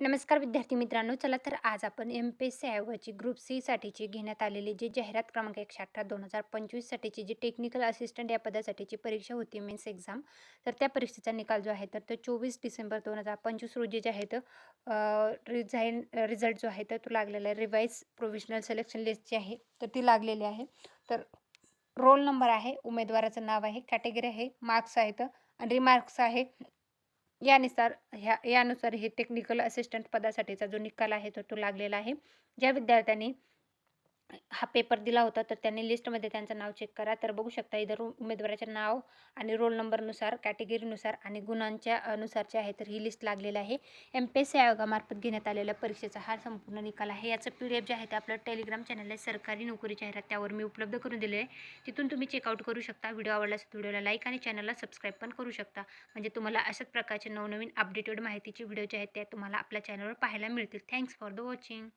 नमस्कार विद्यार्थी मित्रांनो चला तर आज आपण एम पी एस सी आयोगाची ग्रुप सीसाठीची घेण्यात आलेली जी जाहिरात क्रमांक एकशे अठरा दोन हजार पंचवीससाठीची जी टेक्निकल असिस्टंट या पदासाठीची परीक्षा होती मेन्स एक्झाम तर त्या परीक्षेचा निकाल जो आहे तर तो चोवीस डिसेंबर दोन हजार पंचवीस रोजी जे आहे तर रिझाईन रिझल्ट जो आहे तर तो लागलेला आहे. रिवाईज प्रोव्हिजनल सिलेक्शन लिस्ट जी आहे तर ती लागलेली आहे. तर रोल नंबर आहे उमेदवाराचं नाव आहे कॅटेगरी आहे मार्क्स आहेत आणि रिमार्क्स आहे यानुसार ह्या यानुसार हे टेक्निकल असिस्टंट पदासाठीचा जो निकाल आहे तो तो लागलेला आहे. ज्या विद्यार्थ्यांनी हा पेपर दिला होता तर त्यांनी लिस्टमध्ये त्यांचं नाव चेक करा. तर बघू शकता इधर उमेदवाराचे नाव आणि रोल नंबरनुसार कॅटेगरीनुसार आणि गुणांच्या अनुसारचे आहे तर ही लिस्ट लागलेली आहे. एम पी एस सी आयोगामार्फत घेण्यात आलेल्या परीक्षेचा हा संपूर्ण निकाल आहे. याचं पी डी एफ जे आहे ते आपलं टेलिग्राम चॅनल आहे. सरकारी नोकरी जाहिरात त्यावर मी उपलब्ध करून दिले आहे. तिथून तुम्ही चेकआउट करू शकता. व्हिडिओ आवडल्यास व्हिडिओला लाईक आणि चॅनलला सबस्क्राईब पण करू शकता. म्हणजे तुम्हाला अशाच प्रकारचे नवनवीन अपडेटेड माहितीचे व्हिडिओ जे आहेत ते तुम्हाला आपल्या चॅनलवर पाहायला मिळतील. Thanks for the watching